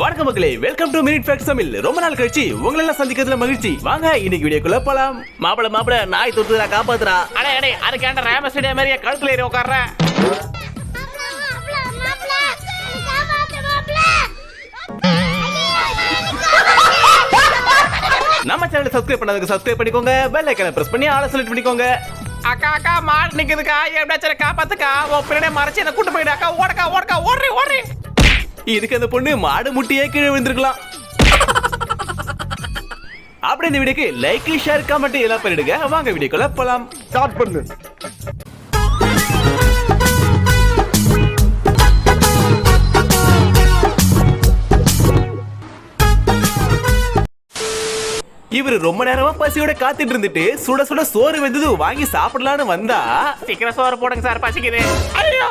வணக்கம் மக்களே welcome to minute facts Tamil. ரொம்ப நாள் கழிச்சு உங்களை எல்லாம் சந்திக்கிறதுல மகிழ்ச்சி. வாங்க இன்னைக்கு வீடியோக்குள்ள போலாம். மாப்பிள மாப்பிள நாய் தொத்துறா காப்பாத்துறா. அடே அடே அதுக்கு ஏன்டா ரேம ஸ்டேடியம் மாதிரியே கழுத்துல ஏறி உட்கார்ற நம்ம சேனலை சப்ஸ்கிரைப் பண்ணதுக்கு சப்ஸ்கிரைப் பண்ணிக்கோங்க. பெல் ஐக்கனை பிரஸ் பண்ணி ஆள செலக்ட் பண்ணிக்கோங்க. அக்கா அக்கா மாடு நிக்குதுக்கா. எப்படியாச்சும் காப்பாத்துக்கா. உன் பின்னாடியே மறைச்சு என்ன கூட்டு போயிடு அக்கா. ஓடக்கா ஓடக்கா. ஓடுறி ஓடுறி. இதுக்கு அந்த பொண்ணு மாடு முட்டியே கீழே விழுந்திருக்கலாம். அப்படி இந்த வீடியோக்கு லைக் ஷேர் கமெண்ட் எல்லாம் பண்ணிடுங்க. வாங்க வீடியோக்குள்ள போலாம். ஸ்டார்ட் பண்ணு. இவர் ரொம்ப நேரமா பசியோட காத்துட்டு இருந்துட்டு சுட சுட சோறு வெந்தது வாங்கி சாப்பிடலான்னு வந்தா சீக்கிரம் சோறு போடுங்க சார் பசிக்குது. ஐயோ!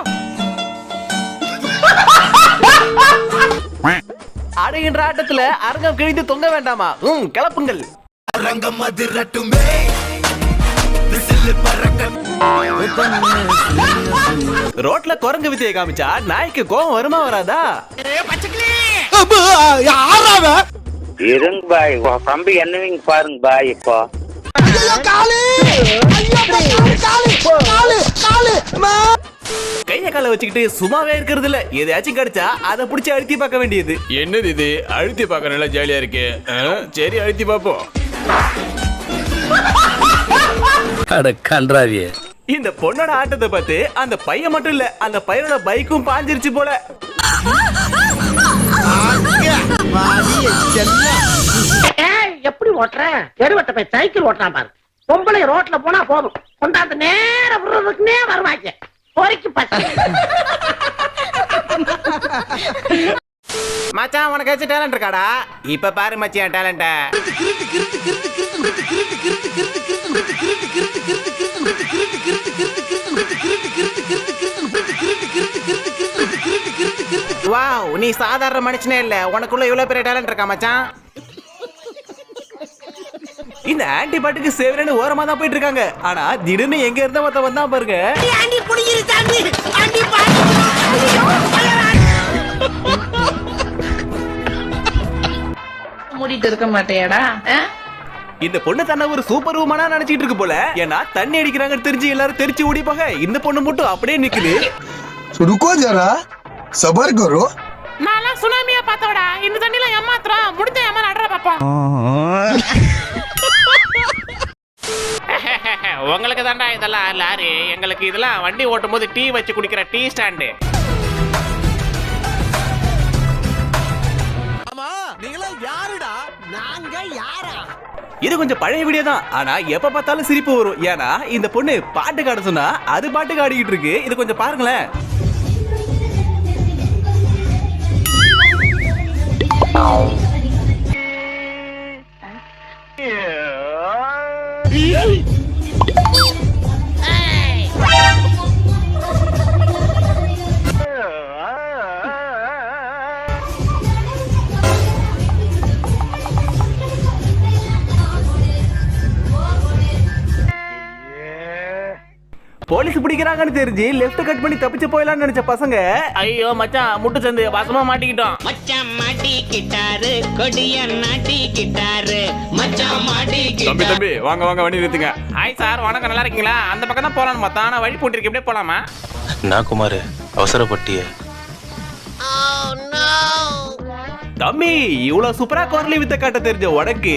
அடைகின்ற ஆட்டத்துல அரங்கம் கிழிந்து தொங்க வேண்டாமா? ம் கிளப்புங்கள். ரோட்ல குரங்கு வித்தையை காமிச்சா நாய்க்கு கோவம் வருமா வராதா? இருங்க பாய் உன் தம்பி என்னவீங்க பாருங்க பாய் இப்போ கைய கால வச்சுக்கிட்டு சும்மாவே இருக்கிறது இல்ல எதையாச்சும் கிடைச்சா அதை பிடிச்சி அழுத்தி பார்க்க வேண்டியது. என்னது இது? அழுத்தி பார்க்க நல்லா ஜாலியா இருக்கு. சரி அழுத்தி பார்ப்போம். அட கன்றாவியே. இந்த பொண்ணோட ஆட்டத்தை பார்த்து அந்த பையன் மட்டும் இல்ல அந்த பையனோட பைக்கும் பாஞ்சிருச்சு போல. ஏய், எப்படி ஓட்டுற? தெருவட்ட போய் சைக்கிள் ஓட்டுறான் பாரு. பொம்பளை ரோட்ல போனா போதும். கொண்டாந்து நேர விடுறதுக்குனே வருவாங்க. பொறிக்கு பசி. மச்சான் உனக்கு ஏதாச்சும் டேலண்ட் இருக்காடா? இப்ப பாரு மச்சான் டேலண்ட வாவ் நீ சாதாரண மனுஷனே இல்ல. உனக்குள்ள இவ்வளவு பெரிய டேலண்ட் இருக்கா மச்சான்? இந்த ஆன்டிபயோட்டிக் சேவரன்னு ஓரமா தான் போயிட்டு இருக்காங்க. ஆனா திடீர்னு எங்க இருந்த மொத்த வந்தா பாருங்க. அடிக்குது தண்ணி அடி மூடிட்டு இருக்க மாட்டேடா இந்த பொண்ணு தன்ன ஒரு சூப்பர் உமனா நினைச்சிட்டு இருக்கு போல. ஏன்னா தண்ணி அடிக்கிறாங்க தெரிஞ்சு எல்லாரும் தெரிச்சு ஓடிப்பாங்க. இந்த பொண்ணு மட்டும் அப்படியே நிக்குது. ருக்கோ ஜரா. சபர் கரோ. நான் சுனாமியா பார்த்தவடா. இந்த தண்ணில ஏமாத்துறோம் முடிஞ்ச ஏமா நடற பாப்பா உங்களுக்கு தான்டா இதெல்லாம் லாரி. எங்களுக்கு இதெல்லாம் வண்டி ஓட்டும் போது டீ வச்சு குடிக்கிற டீ ஸ்டாண்டு. இது கொஞ்சம் பழைய வீடியோ தான். ஆனா எப்ப பார்த்தாலும் சிரிப்பு வரும். ஏன்னா இந்த பொண்ணு பாட்டு காட சொன்னா அது பாட்டுக்கு ஆடிக்கிட்டு இருக்கு. இது கொஞ்சம் பாருங்களேன். பிடிக்கிறாங்கன்னு தெரிஞ்சு லெஃப்ட் கட் பண்ணி தப்பிச்சு போயிடலாம்னு நினைச்ச பசங்க ஐயோ மச்சான் முட்டு சந்து வசமா மாட்டிக்கிட்டோம். மச்சான் மாட்டிக்கிட்டாரு கொடிய நாட்டிக்கிட்டாரு. மச்சான் மாட்டிக்கிட்டாரு. தம்பி தம்பி வாங்க வாங்க வண்டி நிறுத்துங்க. ஹாய் சார் வணக்கம். நல்லா இருக்கீங்களா? அந்த பக்கம் தான் போலான்னு பார்த்தா ஆனா வழி போட்டிருக்கு. எப்படியே போலாமா? நான் குமார் அவசரப்பட்டிய தம்பி இவ்வளவு சூப்பரா குரலி வித்த காட்ட தெரிஞ்ச உனக்கு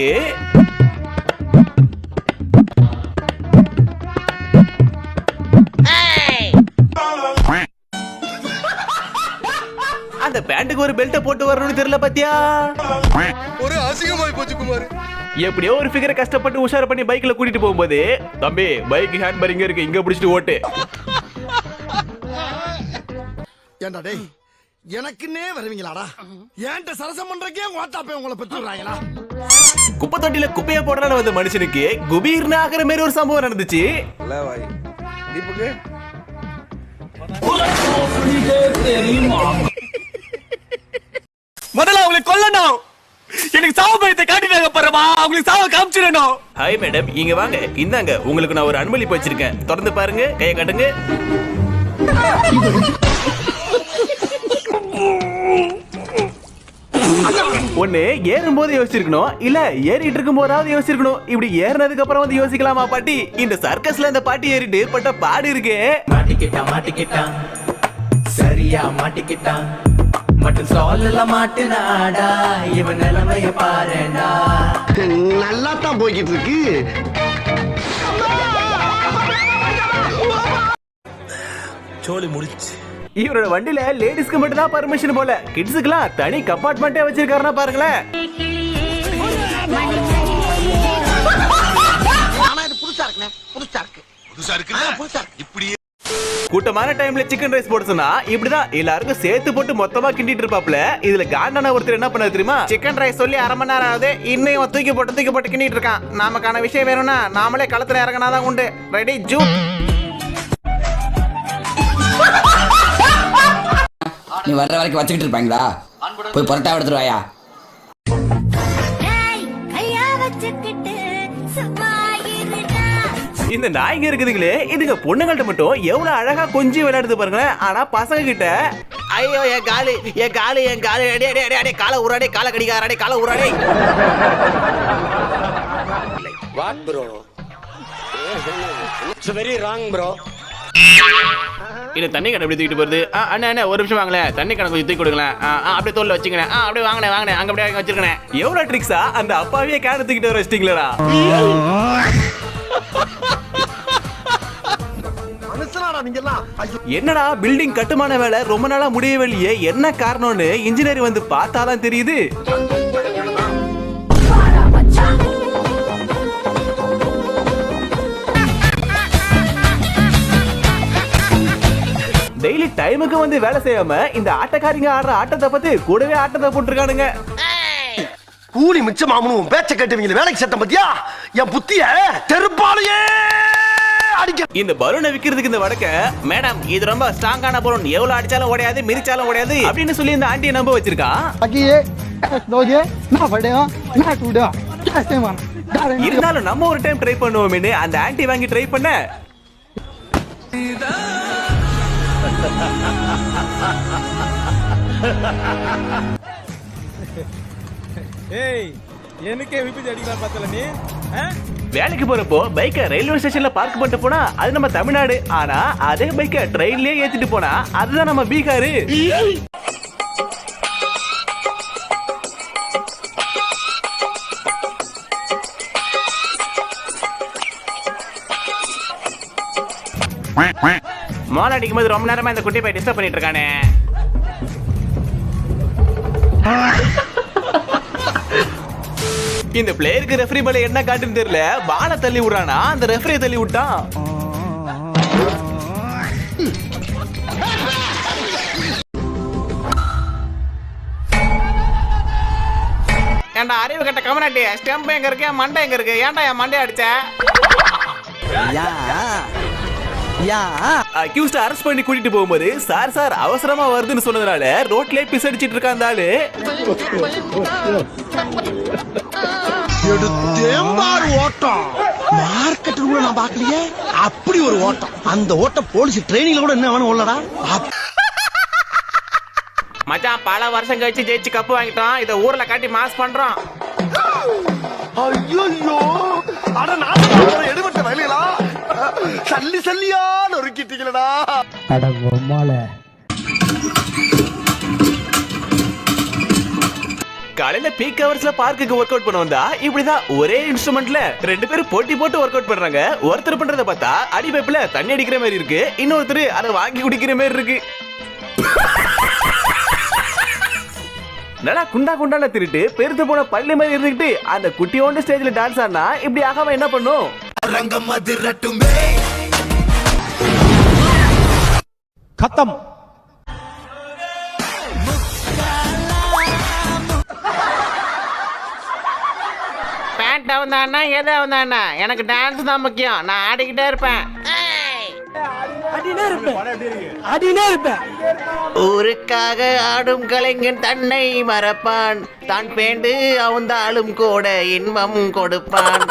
அந்த பேண்ட்டுக்கு ஒரு பெல்ட் போட்டு வரணும்னு தெரியல பாத்தியா? ஒரு அசிங்கமாய் போச்சு குமார். எப்படியோ ஒரு ஃபிகரை கஷ்டப்பட்டு உஷார் பண்ணி பைக்ல கூட்டிட்டு போகும்போது தம்பி பைக் ஹேண்ட் பார் இங்க இருக்கு இங்க பிடிச்சிட்டு ஓட்டு. ஏண்டா டேய் எனக்குன்னே வருவீங்களாடா? ஏன்ட்ட சரசம் பண்றக்கே ஓட்டாப்பே உங்களை பெற்று விடுறாங்களா? குப்பை தொட்டில குப்பைய போடுறான வந்த மனுஷனுக்கு குபீர்னு ஆகிற மாதிரி ஒரு சம்பவம் நடந்துச்சு. முதல்ல அவங்களை கொல்லணும். எனக்கு சாவு பயத்தை காட்டிட்டாங்க பாருமா. அவங்களுக்கு சாவ காமிச்சிடணும். ஹாய் மேடம் இங்க வாங்க. இந்தாங்க உங்களுக்கு நான் ஒரு அன்பளிப்பு வச்சிருக்கேன் திறந்து பாருங்க. கையை காட்டுங்க. ஒண்ணு ஏறும் போது யோசிச்சிருக்கணும். இல்ல ஏறிட்டு இருக்கும் போதாவது யோசிச்சிருக்கணும். இப்படி ஏறினதுக்கு அப்புறம் வந்து யோசிக்கலாமா பாட்டி? இந்த சர்க்கஸ்ல இந்த பாட்டி ஏறிட்டு பட்ட பாடு இருக்கே. மாட்டிக்கிட்டான் மாட்டிக்கிட்டான். சரியா மாட்டிக்கிட்டான். மட்டும் சொல்லல மாட்டினாடா இவன் நிலைமைய பாருடா. நல்லா தான் போய்கிட்டு இருக்கு சோலி முடிச்சு. இவரோட வண்டியில லேடிஸ்க்கு மட்டும் தான் பர்மிஷன் போல. கிட்ஸுக்குலாம் தனி கம்பார்ட்மெண்ட்டே வச்சிருக்காருன்னா பாருங்களேன். ஆனா இது புதுசா இருக்குண்ணே. புதுசா இருக்கு. புதுசா இருக்கு புதுசா இருக்கு. இப்படி கூட்டமான டைம்ல சிக்கன் ரைஸ் போட சொன்னா இப்படிதான் எல்லாருக்கும் சேர்த்து போட்டு மொத்தமா கிண்டிட்டு இருப்பாப்ல. இதுல காண்டான ஒருத்தர் என்ன பண்ணாரு தெரியுமா? சிக்கன் ரைஸ் சொல்லி அரை மணி நேரம் ஆகுது. இன்னும் இவன் தூக்கி போட்டு தூக்கி போட்டு கிண்டிட்டு இருக்கான். நமக்கான விஷயம் வேணும்னா நாமளே களத்துல இறங்கினாதான் உண்டு. ரெடி ஜூ நீ வர்ற வரைக்கும் வச்சுக்கிட்டு இருப்பாங்களா? போய் பரட்டா எடுத்துருவாயா இந்த நாய்ங்க இருக்குதுங்களே இதுங்க பொண்ணுங்கள்ட்ட மட்டும் எவ்வளவு அழகா கொஞ்சி விளையாடுது பாருங்களேன். ஆனா பசங்க கிட்ட ஐயோ என் காலு என் காலு என் காலு அடே அடே அடே அடே காலை உராடே காலை கடிக்காரடே காலை உராடே what bro it's very wrong bro இந்த தண்ணி கடை எப்படி தூக்கிட்டு போறது. ஆ, அண்ணா அண்ணா ஒரு நிமிஷம் வாங்களேன். தண்ணி கடை கொஞ்சம் தூக்கி கொடுங்களேன். அப்படியே தோல்ல வச்சுக்கிறேன். ஆ, அப்படியே வாங்கினேன் வாங்கினேன் அங்க அப்படியே வச்சிருக்கேன் எவ்வளவு ட்ரிக்ஸா அந்த அப்பாவே கேன தூக்கிட்டு வர வச்சிட்டீங்களா என்னடா பில்டிங் கட்டுமான வேலை? ரொம்ப நாளா முடியவே இல்லையே. என்ன காரணம்னு இன்ஜினியர் வந்து பார்த்தாதான் தெரியுது. டெய்லி டைமுக்கு வந்து வேலை செய்யாம இந்த ஆட்டக்காரிங்க ஆடுற ஆட்டத்தை பத்தி கூடவே ஆட்டத்தை போட்டிருக்கானுங்க. கூலி மிச்சமாமனு உன் பேச்ச கேட்டுவீங்க வேலைக்கு சட்டம் பத்தியா? என் புத்திய தெருப்பாலையே இந்த பலூனை விக்கிறதுக்கு இந்த வடக்க மேடம் இது ரொம்ப ஸ்ட்ராங்கான பலூன் எவ்வளவு அடிச்சாலும் ஓடையாது மிதிச்சாலும் ஓடையாது அப்படின்னு சொல்லி இந்த ஆண்டியை நம்ப வச்சிருக்கான் இருந்தாலும் நம்ம ஒரு டைம் ட்ரை பண்ணுவோமேனு அந்த ஆன்டி வாங்கி ட்ரை பண்ண. வேலைக்கு போறப்போ பைக்கை ரயில்வே ஸ்டேஷன்ல பார்க் பண்ணிட்டு போனா அது நம்ம தமிழ்நாடு. ஆனா அதே பைக்கை ட்ரெயின்லயே ஏத்திட்டு போனா அதுதான் நம்ம பீகாரு. மோல் அடிக்கும் போது ரொம்ப நேரமா இந்த குட்டி போய் டிஸ்டர்ப் பண்ணிட்டு இருக்கானே. இந்த பிளேயருக்கு ரெஃபரி மேல என்ன காட்டுன்னு தெரியல. பால தள்ளி விடுறானா? அந்த ரெஃபரியை தள்ளி விட்டான். ஏன்டா அறிவு கட்ட கமனாட்டி ஸ்டெம்ப் எங்க இருக்கு? மண்டை எங்க இருக்கு? ஏன்டா என் மண்டை அடிச்ச? அக்யூஸ்ட் அரெஸ்ட் பண்ணி கூட்டிட்டு போகும்போது சார் சார் அவசரமா வருதுன்னு சொன்னதுனால ரோட்லயே பிஸ் அடிச்சிட்டு இருக்கான் எடுத்தேம்பாரு ஓட்டம். மார்க்கெட் கூட நான் பாக்கலையே அப்படி ஒரு ஓட்டம். அந்த ஓட்டம் போலீஸ் ட்ரைனிங்ல கூட என்ன வேணும் உள்ளடா மச்சான் பல வருஷம் கழிச்சு ஜெயிச்சு கப்பு வாங்கிட்டோம். இதை ஊர்ல காட்டி மாஸ் பண்றோம். ஐயோ அட நான் எடுபட்ட வேலைகளா சல்லி சல்லியா நொறுக்கிட்டீங்களடா காலையில பீக் ஹவர்ஸ்ல பார்க்குக்கு ஒர்க் அவுட் பண்ண வந்தா இப்படிதான் ஒரே இன்ஸ்ட்ருமெண்ட்ல ரெண்டு பேரும் போட்டி போட்டு ஒர்க் அவுட் பண்றாங்க. ஒருத்தர் பண்றத பார்த்தா அடி பைப்ல தண்ணி அடிக்கிற மாதிரி இருக்கு. இன்னொருத்தர் அதை வாங்கி குடிக்கிற மாதிரி இருக்கு. நல்லா குண்டா குண்டான திருட்டு பெருத்து போன பள்ளி மாதிரி இருந்துகிட்டு அந்த குட்டியோண்டு ஸ்டேஜ்ல டான்ஸ் ஆனா இப்படி ஆகாம என்ன பண்ணும்? ரங்கம் அது கத்தம். பேண்ட் அவந்தாண்ணா எது அவந்தாண்ணா எனக்கு டான்ஸ் தான் முக்கியம். நான் ஆடிக்கிட்டே இருப்பேன். ஊருக்காக ஆடும் கலைஞன் தன்னை மறப்பான். தான் பேண்டு அவந்தாலும் கூட இன்பம் கொடுப்பான்.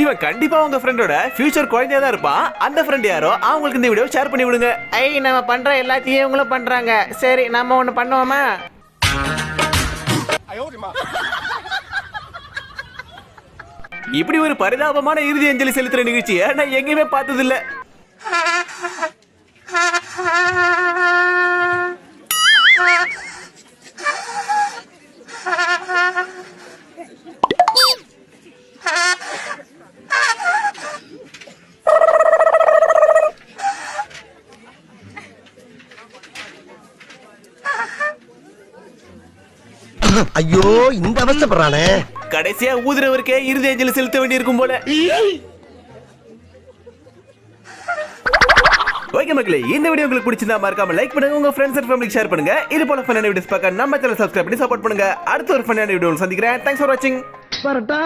இவன் கண்டிப்பா உங்க ஃப்ரெண்டோட ஃபியூச்சர் குழந்தையா தான் இருப்பான். அந்த ஃப்ரெண்ட் யாரோ அவங்களுக்கு இந்த வீடியோ ஷேர் பண்ணி விடுங்க ஐ நம்ம பண்ற எல்லாத்தையும் இவங்களும் பண்றாங்க. சரி நம்ம ஒண்ணு பண்ணுவோமா? இப்படி ஒரு பரிதாபமான இறுதி அஞ்சலி செலுத்துற நிகழ்ச்சியை நான் எங்கேயுமே பார்த்தது இல்ல ஐயோ இந்த அவஸ்தைப்படுறானே. கடைசியா ஊதுறவருக்கே இறுதி அஞ்சலி செலுத்த வேண்டியிருக்கும் போல. ஓகே மக்களே இந்த வீடியோ உங்களுக்கு பிடிச்சிருந்தா மறக்காம லைக் பண்ணுங்க உங்க ஃப்ரெண்ட்ஸ் அண்ட் ஃபேமிலிக்கு ஷேர் பண்ணுங்க. இது போல ஃபன்னான வீடியோஸ் பார்க்க நம்ம சேனல் சப்ஸ்கிரைப் பண்ணி சப்போர்ட் பண்ணுங்க. அடுத்த ஒரு ஃபன்னான வீடியோ சந்திக்கிறேன். தேங்க்ஸ் ஃபார் வாட்சிங் பரட்டா